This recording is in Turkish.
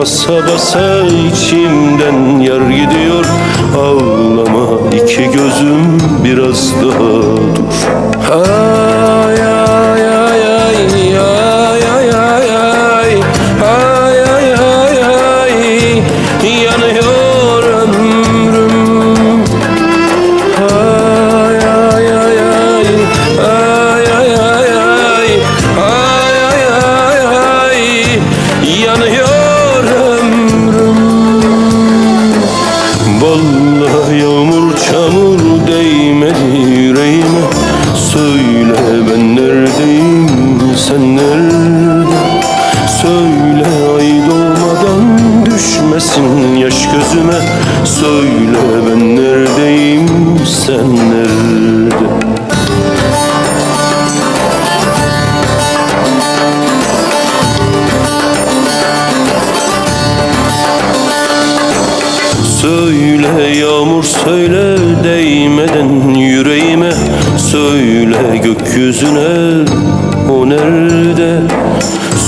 basa basa içimden yar gidiyor. Ağlama iki gözüm biraz daha sen Söyle yağmur söyle değmeden yüreğime. Söyle gökyüzüne o nerede